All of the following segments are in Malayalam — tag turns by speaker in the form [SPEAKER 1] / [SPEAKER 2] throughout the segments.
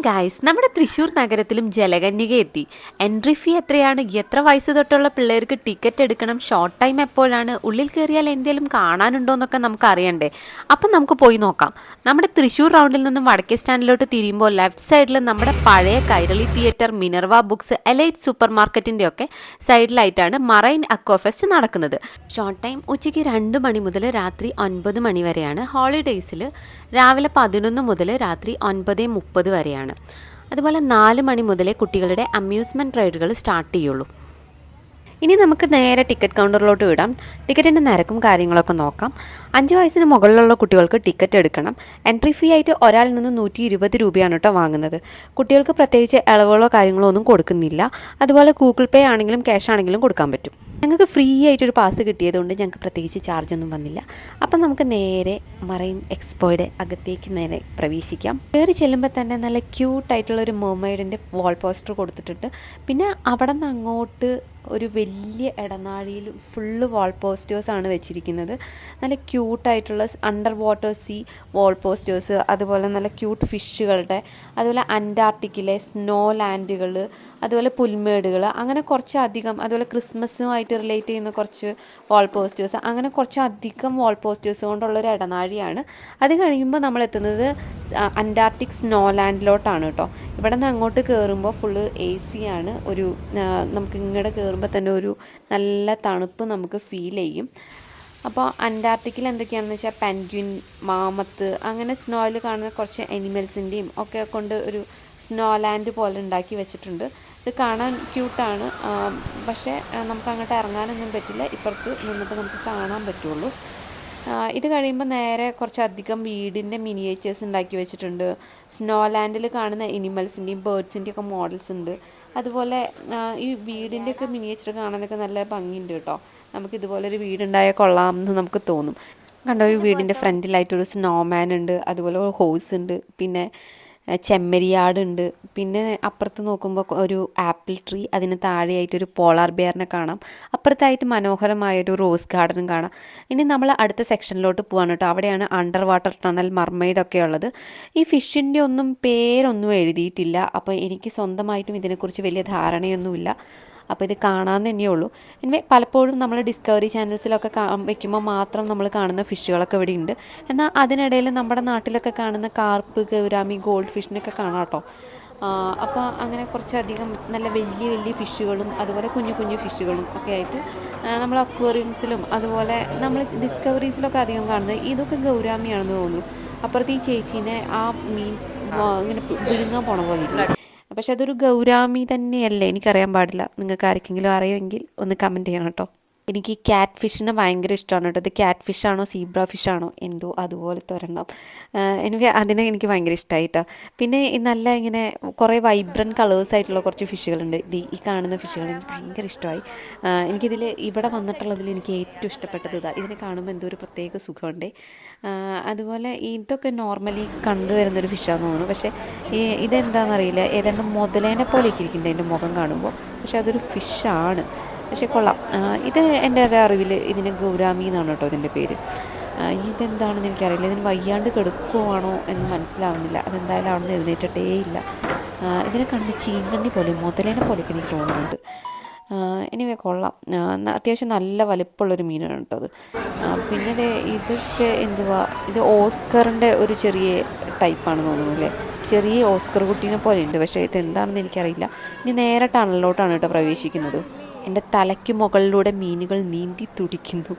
[SPEAKER 1] ഗായ്സ് നമ്മുടെ തൃശ്ശൂർ നഗരത്തിലും ജലകന്യക എത്തി. എൻട്രി ഫീ എത്രയാണ്? എത്ര വയസ്സ് തൊട്ടുള്ള പിള്ളേർക്ക് ടിക്കറ്റ് എടുക്കണം? ഷോർട്ട് ടൈം എപ്പോഴാണ്? ഉള്ളിൽ കയറിയാൽ എന്തെങ്കിലും കാണാനുണ്ടോ എന്നൊക്കെ നമുക്ക് അറിയണ്ടേ? അപ്പം നമുക്ക് പോയി നോക്കാം. നമ്മുടെ തൃശ്ശൂർ റൗണ്ടിൽ നിന്നും വടക്കേ സ്റ്റാൻഡിലോട്ട് തിരിയുമ്പോൾ ലെഫ്റ്റ് സൈഡിൽ നമ്മുടെ പഴയ Kairali theatre Minerva books elite super മാർക്കറ്റിന്റെ ഒക്കെ സൈഡിലായിട്ടാണ് മറൈൻ അക്കോഫെസ്റ്റ് നടക്കുന്നത്. ഷോർട്ട് ടൈം ഉച്ചയ്ക്ക് രണ്ട് മണി മുതൽ രാത്രി ഒൻപത് മണി വരെയാണ്. ഹോളിഡേയ്സിൽ രാവിലെ പതിനൊന്ന് മുതൽ രാത്രി ഒൻപത് മുപ്പത് വരെയാണ്. അതുപോലെ നാല് മണി മുതലേ കുട്ടികളുടെ അമ്യൂസ്മെന്റ് റൈഡുകൾ സ്റ്റാർട്ട് ചെയ്യുള്ളൂ. ഇനി നമുക്ക് നേരെ ടിക്കറ്റ് കൗണ്ടറിലോട്ട് വിടാം. ടിക്കറ്റിന്റെ നിരക്കും കാര്യങ്ങളൊക്കെ നോക്കാം. അഞ്ച് വയസ്സിന് മുകളിലുള്ള കുട്ടികൾക്ക് ടിക്കറ്റ് എടുക്കണം. എൻട്രി ഫീ ആയിട്ട് ഒരാളിൽ നിന്ന് നൂറ്റി ഇരുപത് രൂപയാണ് കേട്ടോ വാങ്ങുന്നത്. കുട്ടികൾക്ക് പ്രത്യേകിച്ച് ഇളവുകളോ കാര്യങ്ങളോ ഒന്നും കൊടുക്കുന്നില്ല. അതുപോലെ ഗൂഗിൾ പേ ആണെങ്കിലും ക്യാഷ് ആണെങ്കിലും കൊടുക്കാൻ പറ്റും. ഞങ്ങൾക്ക് ഫ്രീ ആയിട്ടൊരു പാസ് കിട്ടിയതുകൊണ്ട് ഞങ്ങൾക്ക് പ്രത്യേകിച്ച് ചാർജൊന്നും വന്നില്ല. അപ്പം നമുക്ക് നേരെ മറൈൻ എക്സ്പോയുടെ അകത്തേക്ക് നേരെ പ്രവേശിക്കാം. കയറി ചെല്ലുമ്പോൾ തന്നെ നല്ല ക്യൂട്ടായിട്ടുള്ള ഒരു മെർമൈഡിന്റെ വാൾ പോസ്റ്റർ കൊടുത്തിട്ടുണ്ട്. പിന്നെ അവിടെ നിന്ന് അങ്ങോട്ട് ഒരു വലിയ ഇടനാഴിയിൽ ഫുള്ള് വാൾ പോസ്റ്റേഴ്സ് ആണ് വെച്ചിരിക്കുന്നത്. നല്ല ക്യൂട്ടായിട്ടുള്ള under water sea wall posters അതുപോലെ നല്ല ക്യൂട്ട് ഫിഷുകളുടെ അതുപോലെ അന്റാർട്ടിക്കിലെ സ്നോ ലാൻഡുകൾ അതുപോലെ പുൽമേടുകൾ അങ്ങനെ കുറച്ചധികം അതുപോലെ ക്രിസ്മസുമായിട്ട് റിലേറ്റ് ചെയ്യുന്ന കുറച്ച് വാൾ പോസ്റ്റേഴ്സ് അങ്ങനെ കുറച്ചധികം വാൾ പോസ്റ്റേഴ്സ് കൊണ്ടുള്ളൊരു ഇടനാഴിയാണ്. അത് കഴിയുമ്പോൾ നമ്മൾ എത്തുന്നത് അന്റാർട്ടിക് സ്നോ ലാൻഡിലോട്ടാണ് കേട്ടോ ഇവിടെ നിന്ന് അങ്ങോട്ട് കയറുമ്പോൾ ഫുള്ള് എ സി ആണ്. ഒരു നമുക്ക് ഇങ്ങോട്ട് കയറുമ്പോൾ തന്നെ ഒരു നല്ല തണുപ്പ് നമുക്ക് ഫീൽ ചെയ്യും. അപ്പോൾ അന്റാർട്ടിക്കിൽ എന്തൊക്കെയാണെന്ന് വെച്ചാൽ പെൻഗ്വിൻ മാമത്ത് അങ്ങനെ സ്നോയിൽ കാണുന്ന കുറച്ച് അനിമൽസിന്റെയും ഒക്കെ കൊണ്ട് ഒരു സ്നോ ലാൻഡ് പോലെ ഉണ്ടാക്കി വെച്ചിട്ടുണ്ട്. ഇത് കാണാൻ ക്യൂട്ടാണ് പക്ഷേ നമുക്ക് അങ്ങോട്ട് ഇറങ്ങാനൊന്നും പറ്റില്ല. ഇപ്പുറത്ത് നിന്നിട്ട് നമുക്ക് കാണാൻ പറ്റുള്ളൂ. ഇത് കഴിയുമ്പോൾ നേരെ കുറച്ചധികം വീടിന്റെ മിനിയേച്ചേഴ്സ് ഉണ്ടാക്കി വെച്ചിട്ടുണ്ട്. സ്നോ ലാൻഡിൽ കാണുന്ന എനിമൽസിന്റെയും ബേർഡ്സിന്റെയും ഒക്കെ മോഡൽസ് ഉണ്ട്. അതുപോലെ ഈ വീടിന്റെ ഒക്കെ മിനിയേച്ചർ കാണാനൊക്കെ നല്ല ഭംഗിയുണ്ട് കേട്ടോ. നമുക്ക് ഇതുപോലെ ഒരു വീടുണ്ടായാൽ കൊള്ളാം എന്ന് നമുക്ക് തോന്നും. കണ്ടോ ഈ വീടിന്റെ ഫ്രണ്ടിലായിട്ടൊരു സ്നോമാൻ ഉണ്ട്. അതുപോലെ ഒരു ഹോഴ്സ് ഉണ്ട്. പിന്നെ ചെമ്മരിയാടുണ്ട്. പിന്നെ അപ്പുറത്ത് നോക്കുമ്പോൾ ഒരു ആപ്പിൾ ട്രീ അതിന് താഴെയായിട്ട് ഒരു പോളാർ ബിയറിനെ കാണാം. അപ്പുറത്തായിട്ട് മനോഹരമായൊരു റോസ് ഗാർഡനും കാണാം. ഇനി നമ്മൾ അടുത്ത സെക്ഷനിലോട്ട് പോവാണ് കേട്ടോ. അവിടെയാണ് അണ്ടർ വാട്ടർ ടണൽ മർമെയ്ഡൊക്കെ ഉള്ളത്. ഈ ഫിഷിന്റെ ഒന്നും പേരൊന്നും എഴുതിയിട്ടില്ല. അപ്പോൾ എനിക്ക് സ്വന്തമായിട്ടും ഇതിനെക്കുറിച്ച് വലിയ ധാരണയൊന്നുമില്ല. അപ്പോൾ ഇത് കാണാൻ തന്നെയുള്ളൂ ഇനി പലപ്പോഴും നമ്മൾ ഡിസ്കവറി ചാനൽസിലൊക്കെ വയ്ക്കുമ്പോൾ വെക്കുമ്പോൾ മാത്രം നമ്മൾ കാണുന്ന ഫിഷുകളൊക്കെ ഇവിടെ ഉണ്ട് എന്നാൽ അതിനിടയിൽ നമ്മുടെ നാട്ടിലൊക്കെ കാണുന്ന കാർപ്പ് ഗൗരാമി ഗോൾഡ് ഫിഷിനൊക്കെ കാണാം കേട്ടോ. അപ്പോൾ അങ്ങനെ കുറച്ചധികം നല്ല വലിയ വലിയ ഫിഷുകളും അതുപോലെ കുഞ്ഞു കുഞ്ഞു ഫിഷുകളും ഒക്കെ ആയിട്ട് നമ്മൾ അക്വേറിയംസിലും അതുപോലെ നമ്മൾ ഡിസ്കവറീസിലൊക്കെ അധികം കാണുന്നത് ഇതൊക്കെ ഗൗരാമിയാണെന്ന് തോന്നുന്നു. അപ്പുറത്ത് ഈ ചേച്ചീനെ ആ മീൻ ഇങ്ങനെ വിഴുങ്ങാൻ പോണ പോലെ? പക്ഷെ അതൊരു ഗൗരാമി തന്നെയല്ലേ? എനിക്കറിയാൻ പാടില്ല. നിങ്ങൾക്ക് ആർക്കെങ്കിലും അറിയുമെങ്കിൽ ഒന്ന് കമന്റ് ചെയ്യണം കേട്ടോ. എനിക്ക് ഈ ക്യാറ്റ് ഫിഷിനെ ഭയങ്കര ഇഷ്ടമാണ് കേട്ടോ. ഇത് ക്യാറ്റ് ഫിഷാണോ സീബ്ര ഫിഷാണോ എന്തോ അതുപോലത്തെ ഒരെണ്ണം. എനിക്ക് അതിനെ എനിക്ക് ഭയങ്കര ഇഷ്ടമായിട്ടോ പിന്നെ ഈ നല്ല ഇങ്ങനെ കുറേ വൈബ്രന്റ് കളേഴ്സ് ആയിട്ടുള്ള കുറച്ച് ഫിഷുകളുണ്ട് ഇത് ഈ കാണുന്ന ഫിഷുകൾ എനിക്ക് ഭയങ്കര ഇഷ്ടമായി. എനിക്കിതിൽ ഇവിടെ വന്നിട്ടുള്ളതിൽ എനിക്ക് ഏറ്റവും ഇഷ്ടപ്പെട്ടത് ഇതാ. ഇതിനെ കാണുമ്പോൾ എന്തോ ഒരു പ്രത്യേക സുഖമുണ്ട്. അതുപോലെ ഇതൊക്കെ നോർമലി കണ്ടുവരുന്നൊരു ഫിഷാന്ന് തോന്നുന്നു. പക്ഷേ ഇതെന്താണെന്നറിയില്ല ഏതാണ്ട് മുതലേനെ പോലെ ഇരിക്കുന്നുണ്ട് എന്റെ മുഖം കാണുമ്പോൾ പക്ഷേ അതൊരു ഫിഷാണ് പക്ഷേ കൊള്ളാം. ഇത് എന്റെ ഒരു അറിവിൽ ഇതിന് ഗൗരാമി എന്നാണ് കേട്ടോ ഇതിന്റെ പേര്. ഇതെന്താണെന്ന് എനിക്കറിയില്ല. ഇതിന് വയ്യാണ്ട് കെടുക്കുവാണോ എന്ന് മനസ്സിലാവുന്നില്ല. അതെന്തായാലും അവിടെ നിന്ന് എഴുന്നേറ്റിട്ടേ ഇല്ല. ഇതിനെ കണ്ട് ചീങ്കണ്ണി പോലെ മുതലേനെ പോലെയൊക്കെ എനിക്ക് തോന്നുന്നുണ്ട്. എനിവേ കൊള്ളാം. അത്യാവശ്യം നല്ല വലിപ്പമുള്ളൊരു മീനാണ് കേട്ടോ അത്. പിന്നെ ഇതൊക്കെ എന്തുവാ? ഇത് ഓസ്കറിന്റെ ഒരു ചെറിയ ടൈപ്പാണ് തോന്നുന്നു അല്ലേ? ചെറിയ ഓസ്കർ കുട്ടീനെ പോലെ ഉണ്ട് പക്ഷേ ഇത് എന്താണെന്ന് എനിക്കറിയില്ല. ഇനി നേരെ ടണലിലോട്ടാണ് കേട്ടോ പ്രവേശിക്കുന്നത്. എന്റെ തലയ്ക്ക് മുകളിലൂടെ മീനുകൾ നീന്തി തുടിക്കുന്നു.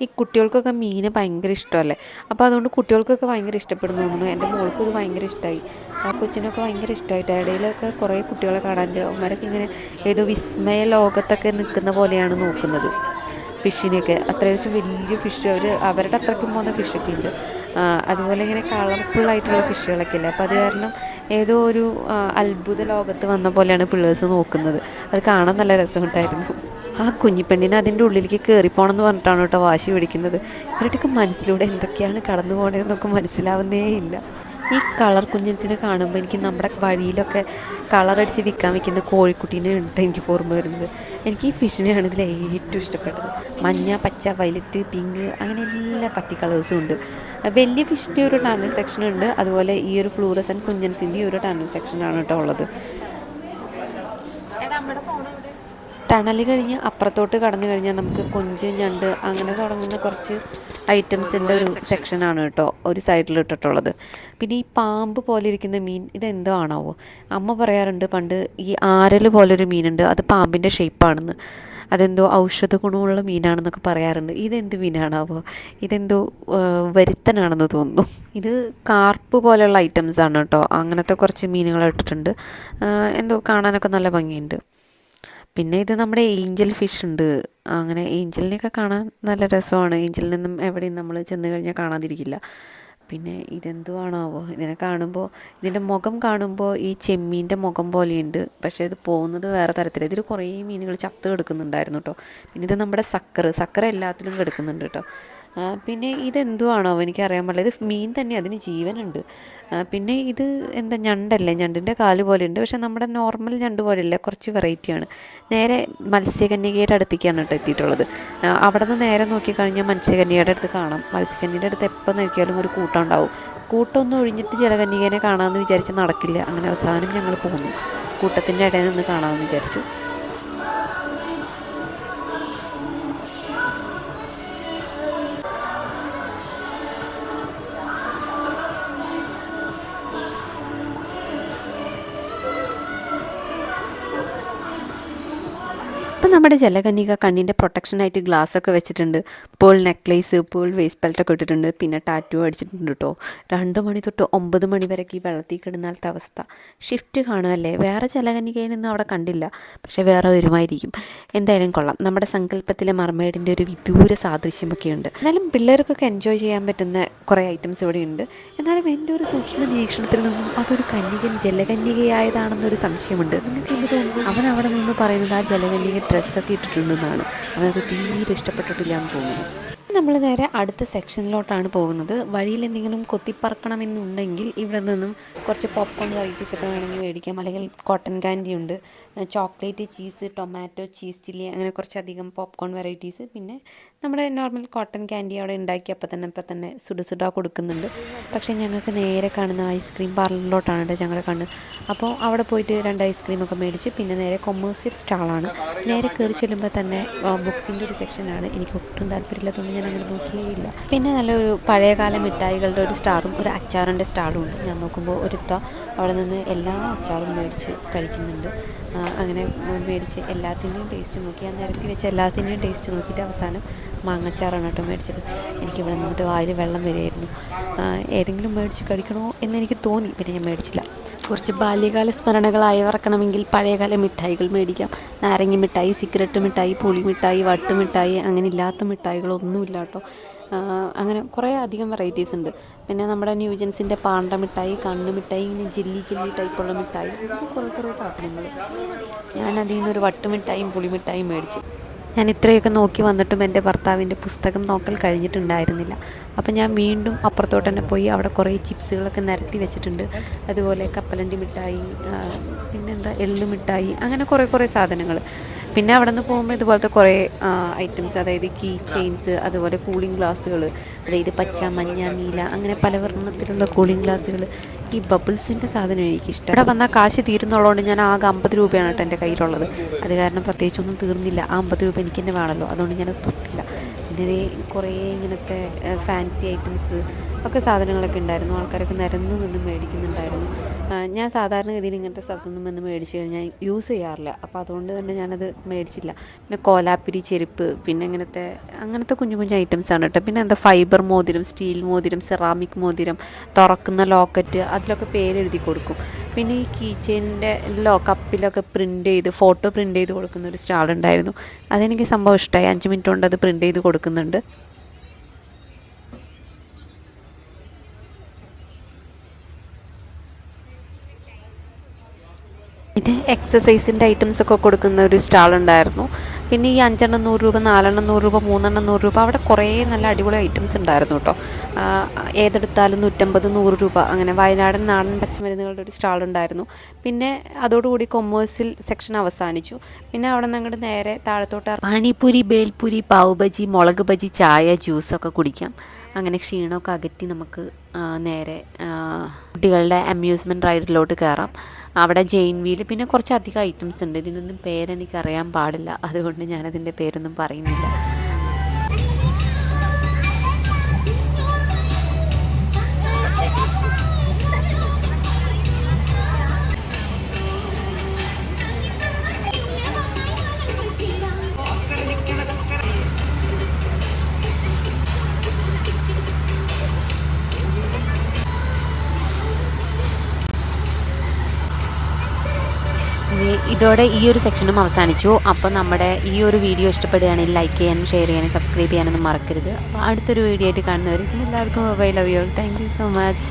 [SPEAKER 1] ഈ കുട്ടികൾക്കൊക്കെ മീൻ ഭയങ്കര ഇഷ്ടമല്ലേ? അപ്പോൾ അതുകൊണ്ട് കുട്ടികൾക്കൊക്കെ ഭയങ്കര ഇഷ്ടപ്പെടുന്നു തോന്നുന്നു. എന്റെ മോൾക്കും ഇത് ഭയങ്കര ഇഷ്ടമായി. ആ കൊച്ചിനൊക്കെ ഭയങ്കര ഇഷ്ടമായിട്ട് ഇടയിലൊക്കെ കുറേ കുട്ടികളെ കാണാനുണ്ട്. അവന്മാരൊക്കെ ഇങ്ങനെ ഏതോ വിസ്മയ ലോകത്തൊക്കെ നിൽക്കുന്ന പോലെയാണ് നോക്കുന്നത്. ഫിഷിനെയൊക്കെ. അത്യാവശ്യം വലിയ ഫിഷ്. അവർ അവരുടെ അത്രയ്ക്കും പോകുന്ന ഫിഷൊക്കെ ഉണ്ട്. അതുപോലെ ഇങ്ങനെ കളർഫുൾ ആയിട്ടുള്ള ഫിഷുകളൊക്കെ ഇല്ലേ അപ്പോൾ അത് കാരണം ഏതോ ഒരു അത്ഭുത ലോകത്ത് വന്ന പോലെയാണ് പിള്ളേഴ്സ് നോക്കുന്നത്. അത് കാണാൻ നല്ല രസമുണ്ടായിരുന്നു ആ കുഞ്ഞിപ്പെണ്ണിനെ അതിന്റെ ഉള്ളിലേക്ക് കയറിപ്പോണം എന്ന് പറഞ്ഞിട്ടാണ് കേട്ടോ വാശി പിടിക്കുന്നത്. ഇവരുടെയൊക്കെ മനസ്സിലൂടെ എന്തൊക്കെയാണ് കടന്നു പോകണതെന്നൊക്കെ മനസ്സിലാവുന്നേ ഇല്ല. ഈ കളർ കുഞ്ഞിനെ കാണുമ്പോൾ എനിക്ക് നമ്മുടെ വഴിയിലൊക്കെ കളറടിച്ച് വിൽക്കാൻ വയ്ക്കുന്ന കോഴിക്കുട്ടീനെ ഉണ്ട് എനിക്ക് ഓർമ്മ വരുന്നത്. എനിക്ക് ഈ ഫിഷിനെയാണ് ഇതിൽ ഏറ്റവും ഇഷ്ടപ്പെട്ടത്. മഞ്ഞ പച്ച വയലറ്റ് പിങ്ക് അങ്ങനെ എല്ലാ കട്ടി കളേഴ്സും ഉണ്ട്. വലിയ ഫിഷിന്റെ ഒരു ടണൽ സെക്ഷൻ ഉണ്ട്. അതുപോലെ ഈ ഒരു ഫ്ലൂറസൻ കുഞ്ഞൻസിന്റെ ഒരു ടണൽ സെക്ഷനാണ് കേട്ടോ ഉള്ളത്. ടണൽ കഴിഞ്ഞ് അപ്പുറത്തോട്ട് കടന്നു കഴിഞ്ഞാൽ നമുക്ക് കൊഞ്ച് ഞണ്ട് അങ്ങനെ തുടങ്ങുന്ന കുറച്ച് ഐറ്റംസിന്റെ ഒരു സെക്ഷനാണ് കേട്ടോ ഒരു സൈഡിൽ ഇട്ടിട്ടുള്ളത്. പിന്നെ ഈ പാമ്പ് പോലെ ഇരിക്കുന്ന മീൻ ഇതെന്തോ ആണാവോ? അമ്മ പറയാറുണ്ട് പണ്ട് ഈ ആരൽ പോലൊരു മീനുണ്ട് അത് പാമ്പിന്റെ ഷേപ്പാണെന്ന്. അതെന്തോ ഔഷധ ഗുണമുള്ള മീനാണെന്നൊക്കെ പറയാറുണ്ട്. ഇതെന്ത് മീനാണാവോ? ഇതെന്തോ വരുത്തനാണെന്ന് തോന്നുന്നു. ഇത് കാർപ്പ് പോലെയുള്ള ഐറ്റംസ് ആണ് കേട്ടോ. അങ്ങനത്തെ കുറച്ച് മീനുകൾ ഇട്ടിട്ടുണ്ട്. എന്തോ കാണാനൊക്കെ നല്ല ഭംഗിയുണ്ട്. പിന്നെ ഇത് നമ്മുടെ ഏഞ്ചൽ ഫിഷ് ഉണ്ട്. അങ്ങനെ ഏഞ്ചലിനെയൊക്കെ കാണാൻ നല്ല രസമാണ്. ഏഞ്ചലിൽ നിന്നും എവിടെയും നമ്മൾ ചെന്ന് കഴിഞ്ഞാൽ കാണാതിരിക്കില്ല. പിന്നെ ഇതെന്തുവാണാവോ? ഇതിനെ കാണുമ്പോൾ ഇതിന്റെ മുഖം കാണുമ്പോൾ ഈ ചെമ്മീന്റെ മുഖം പോലെയുണ്ട്. പക്ഷേ ഇത് പോകുന്നത് വേറെ തരത്തില്ല ഇതിൽ കുറേ മീനുകൾ ചത്ത് കിടക്കുന്നുണ്ടായിരുന്നു കേട്ടോ. പിന്നെ ഇത് നമ്മുടെ സക്കറ്. സക്കറ എല്ലാത്തിലും കിടക്കുന്നുണ്ട് കേട്ടോ. പിന്നെ ഇതെന്തുവാണോ എനിക്കറിയാൻ പാടില്ല. ഇത് മീൻ തന്നെ അതിന് ജീവനുണ്ട്. പിന്നെ ഇത് എന്താ ഞണ്ടല്ലേ? ഞണ്ടിന്റെ കാൽ പോലെ ഉണ്ട്. പക്ഷെ നമ്മുടെ നോർമൽ ഞണ്ട് പോലെയല്ല കുറച്ച് വെറൈറ്റിയാണ്. നേരെ മത്സ്യകന്യകയുടെ അടുത്തേക്കാണ് കേട്ടോ എത്തിയിട്ടുള്ളത്. അവിടെ നിന്ന് നേരെ നോക്കിക്കഴിഞ്ഞാൽ മത്സ്യകന്യകയുടെ അടുത്ത് കാണാം. മത്സ്യകന്യയുടെ അടുത്ത് എപ്പോൾ നോക്കിയാലും ഒരു കൂട്ടം ഉണ്ടാവും. കൂട്ടമൊന്നും ഒഴിഞ്ഞിട്ട് ജലകന്യകനെ കാണാമെന്ന് വിചാരിച്ച് നടക്കില്ല. അങ്ങനെ അവസാനം ഞങ്ങൾ പോന്നു കൂട്ടത്തിന്റെ ഇടയിൽ നിന്ന് കാണാമെന്ന് വിചാരിച്ചു. നമ്മുടെ ജലകന്യക കണ്ണിന്റെ പ്രൊട്ടക്ഷനായിട്ട് ഗ്ലാസ് ഒക്കെ വെച്ചിട്ടുണ്ട്. പോൾ നെക്ലേസ് പോൾ വേസ്റ്റ് ബെൽറ്റൊക്കെ ഇട്ടിട്ടുണ്ട്. പിന്നെ ടാറ്റു അടിച്ചിട്ടുണ്ട് കേട്ടോ രണ്ട് മണി തൊട്ട് ഒമ്പത് മണി വരെയൊക്കെ ഈ വെള്ളത്തിൽ കിടന്നാലത്തെ അവസ്ഥ. ഷിഫ്റ്റ് കാണുമല്ലേ വേറെ ജലകന്യകയിലൊന്നും അവിടെ കണ്ടില്ല. പക്ഷേ വേറെ വരുമായിരിക്കും എന്തായാലും കൊള്ളാം. നമ്മുടെ സങ്കല്പത്തിലെ മർമേഡിന്റെ ഒരു വിദൂര സാദൃശ്യമൊക്കെ ഉണ്ട് എന്നാലും പിള്ളേർക്കൊക്കെ എൻജോയ് ചെയ്യാൻ പറ്റുന്ന കുറേ ഐറ്റംസ് ഇവിടെ ഉണ്ട് എന്നാലും എന്റെ ഒരു സൂക്ഷ്മ നിരീക്ഷണത്തിൽ നിന്നും അതൊരു കന്യകൻ ജലകന്യകയായതാണെന്നൊരു സംശയമുണ്ട്. നിങ്ങൾക്ക് എന്ത് തോന്നുന്നു അവൻ അവിടെ നിന്ന് പറയുന്നത് ആ ജലകന്യക ഡ്രസ്സൊക്കെ ഇട്ടിട്ടുണ്ടെന്നാണ്. അവനത് തീരെ ഇഷ്ടപ്പെട്ടിട്ടില്ല എന്ന് തോന്നുന്നു. നമ്മൾ നേരെ അടുത്ത സെക്ഷനിലോട്ടാണ് പോകുന്നത്. വഴിയിൽ എന്തെങ്കിലും കൊത്തിപ്പറക്കണമെന്നുണ്ടെങ്കിൽ ഇവിടെ നിന്നും കുറച്ച് പോപ്കോൺ വെറൈറ്റീസ് ഒക്കെ വേണമെങ്കിൽ മേടിക്കാം. അല്ലെങ്കിൽ കോട്ടൺ കാൻഡി ഉണ്ട്. Chocolate cheese tomato cheese chilli അങ്ങനെ കുറച്ചധികം പോപ്കോൺ വെറൈറ്റീസ്. പിന്നെ നമ്മുടെ നോർമൽ കോട്ടൺ ക്യാൻഡി അവിടെ ഉണ്ടാക്കി അപ്പം തന്നെ ഇപ്പം തന്നെ സുഡു സുഡാ കൊടുക്കുന്നുണ്ട്. പക്ഷേ ഞങ്ങൾക്ക് നേരെ കാണുന്ന ഐസ്ക്രീം പാർലറിലോട്ടാണ് കേട്ടോ ഞങ്ങളുടെ കണ്ണ് അപ്പോൾ അവിടെ പോയിട്ട് രണ്ട് ഐസ്ക്രീമൊക്കെ മേടിച്ച് പിന്നെ നേരെ കൊമേഴ്സ്യൽ സ്റ്റാളാണ്. നേരെ കയറി ചെല്ലുമ്പോൾ തന്നെ ബുക്സിന്റെ ഒരു സെക്ഷനാണ്. എനിക്ക് ഒട്ടും താല്പര്യമില്ലാത്തതുകൊണ്ട് ഞാൻ അങ്ങനെ നോക്കിയേയില്ല. പിന്നെ നല്ലൊരു പഴയകാല മിഠായികളുടെ ഒരു സ്റ്റാറും ഒരു അച്ചാറിന്റെ സ്റ്റാളും ഉണ്ട്. ഞാൻ നോക്കുമ്പോൾ ഒരുത്ത അവിടെ നിന്ന് എല്ലാ അച്ചാറും മേടിച്ച് കഴിക്കുന്നുണ്ട്. അങ്ങനെ മേടിച്ച് എല്ലാത്തിന്റെയും ടേസ്റ്റ് നോക്കി. ഞാൻ നിരത്തി വെച്ച് എല്ലാത്തിന്റെയും ടേസ്റ്റ് നോക്കിയിട്ട് അവസാനം മാങ്ങച്ചാറാണ് കേട്ടോ മേടിച്ചത്. എനിക്കിവിടെ നിന്നിട്ട് വായിൽ വെള്ളം വരികയായിരുന്നു. ഏതെങ്കിലും മേടിച്ച് കഴിക്കണോ എന്ന് എനിക്ക് തോന്നി. പിന്നെ ഞാൻ മേടിച്ചില്ല. കുറച്ച് ബാല്യകാല സ്മരണകളായി വറക്കണമെങ്കിൽ പഴയകാല മിഠായികൾ മേടിക്കാം. നാരങ്ങ മിഠായി സിഗരറ്റ് മിഠായി പുളി മിഠായി വട്ടുമിഠായി അങ്ങനെ ഇല്ലാത്ത മിഠായികളൊന്നുമില്ല കേട്ടോ. ആ, അങ്ങനെ കുറേ അധികം വെറൈറ്റീസ് ഉണ്ട്. പിന്നെ നമ്മുടെ ന്യൂജൻസിന്റെ പാണ്ട മിഠായി കണ്ണ് മിഠായി ഇങ്ങനെ ജില്ലി ജില്ലി ടൈപ്പുള്ള മിഠായി കുറേ കുറേ സാധനങ്ങൾ. ഞാൻ അതിൽ നിന്നൊരു വട്ടുമിഠായും പുളിമിഠായും മേടിച്ചു. ഞാൻ ഇത്രയൊക്കെ നോക്കി വന്നിട്ടും എന്റെ ഭർത്താവിന്റെ പുസ്തകം നോക്കൽ കഴിഞ്ഞിട്ടുണ്ടായിരുന്നില്ല. അപ്പം ഞാൻ വീണ്ടും അപ്പുറത്തോട്ട് തന്നെ പോയി അവിടെ കുറേ ചിപ്സുകളൊക്കെ നിരത്തി വെച്ചിട്ടുണ്ട്. അതുപോലെ കപ്പലണ്ടി മിഠായി പിന്നെന്താ എള്ളു മിഠായി അങ്ങനെ കുറേ കുറേ സാധനങ്ങൾ. പിന്നെ അവിടെ നിന്ന് പോകുമ്പോൾ ഇതുപോലത്തെ കുറേ ഐറ്റംസ് അതായത് കീ ചെയിൻസ് അതുപോലെ കൂളിംഗ് ഗ്ലാസ്സുകൾ അതായത് പച്ച മഞ്ഞ നീല അങ്ങനെ പല വർണത്തിലുള്ള കൂളിംഗ് ഗ്ലാസ്സുകൾ ഈ ബബിൾസിന്റെ സാധനം എനിക്കിഷ്ടം. ഇവിടെ വന്നാൽ കാശ് തീരുന്നുള്ളതുകൊണ്ട് ഞാൻ ആകെ അമ്പത് രൂപയാണ് കേട്ടോ എന്റെ കയ്യിലുള്ളത്. അത് കാരണം പ്രത്യേകിച്ചൊന്നും തീർന്നില്ല. ആ അമ്പത് രൂപ എനിക്ക് തന്നെ വേണമല്ലോ. അതുകൊണ്ട് ഞാൻ തൊട്ടില്ല പിന്നെ ദേ കുറേ ഇങ്ങനത്തെ ഫാൻസി ഐറ്റംസ് ഒക്കെ സാധനങ്ങളൊക്കെ ഉണ്ടായിരുന്നു. ആൾക്കാരൊക്കെ നിരന്ന് നിന്ന് മേടിക്കുന്നുണ്ടായിരുന്നു. ഞാൻ സാധാരണഗതിയിൽ ഇങ്ങനത്തെ സ്ഥലത്തൊന്നും വന്ന് മേടിച്ച് കഴിഞ്ഞാൽ യൂസ് ചെയ്യാറില്ല. അപ്പോൾ അതുകൊണ്ട് തന്നെ ഞാനത് മേടിച്ചില്ല. പിന്നെ കോലാപ്പിരി ചെരുപ്പ് പിന്നെ ഇങ്ങനത്തെ അങ്ങനത്തെ കുഞ്ഞു കുഞ്ഞു ഐറ്റംസ് ആണ് കേട്ടോ. പിന്നെ എന്താ ഫൈബർ മോതിരം സ്റ്റീൽ മോതിരം സെറാമിക് മോതിരം തുറക്കുന്ന ലോക്കറ്റ് അതിലൊക്കെ പേരെഴുതി കൊടുക്കും. പിന്നെ ഈ കീ ചെയിനിന്റെ ലോ കപ്പിലൊക്കെ പ്രിന്റ് ചെയ്ത് ഫോട്ടോ പ്രിന്റ് ചെയ്ത് കൊടുക്കുന്ന ഒരു സ്റ്റാൾ ഉണ്ടായിരുന്നു അതെനിക്ക് സംഭവം ഇഷ്ടമായി അഞ്ച് മിനിറ്റ് കൊണ്ട് അത് പ്രിന്റ് ചെയ്ത് കൊടുക്കുന്നുണ്ട്. പിന്നെ എക്സസൈസിന്റെ ഐറ്റംസ് ഒക്കെ കൊടുക്കുന്ന ഒരു സ്റ്റാൾ ഉണ്ടായിരുന്നു. പിന്നെ ഈ അഞ്ചെണ്ണം നൂറ് രൂപ നാലെണ്ണം നൂറ് രൂപ മൂന്നെണ്ണം നൂറ് രൂപ അവിടെ കുറേ നല്ല അടിപൊളി ഐറ്റംസ് ഉണ്ടായിരുന്നു കേട്ടോ ഏതെടുത്താലും നൂറ്റമ്പത് നൂറ് രൂപ അങ്ങനെ വയനാടൻ നാടൻ പച്ചമരുന്നുകളുടെ ഒരു സ്റ്റാൾ ഉണ്ടായിരുന്നു. പിന്നെ അതോടുകൂടി കൊമേഴ്സിൽ സെക്ഷൻ അവസാനിച്ചു. പിന്നെ അവിടെ നിന്ന് അങ്ങോട്ട് നേരെ താഴത്തോട്ട് പാനിപ്പൂരി ബേൽപൂരി പാവ് ബജി മുളക് ബജി ചായ ജ്യൂസൊക്കെ കുടിക്കാം. അങ്ങനെ ക്ഷീണമൊക്കെ അകറ്റി നമുക്ക് നേരെ കുട്ടികളുടെ അമ്യൂസ്മെന്റ് റൈഡിലോട്ട് കയറാം അവിടെ ജെയിൻ വീൽ പിന്നെ കുറച്ച് അധികം ഐറ്റംസ് ഉണ്ട്. ഇതിനൊന്നും പേരെനിക്കറിയാൻ പാടില്ല. അതുകൊണ്ട് ഞാനതിന്റെ പേരൊന്നും പറയുന്നില്ല. ഇതോടെ ഈ ഒരു സെക്ഷനും അവസാനിച്ചു. അപ്പോൾ നമ്മുടെ ഈ ഒരു വീഡിയോ ഇഷ്ടപ്പെടുകയാണെങ്കിൽ ലൈക്ക് ചെയ്യാനും ഷെയർ ചെയ്യാനും സബ്സ്ക്രൈബ് ചെയ്യാനൊന്നും മറക്കരുത്. അപ്പോൾ അടുത്തൊരു വീഡിയോ ആയിട്ട് കാണുന്നവർ എല്ലാവർക്കും mobile love you thank you so much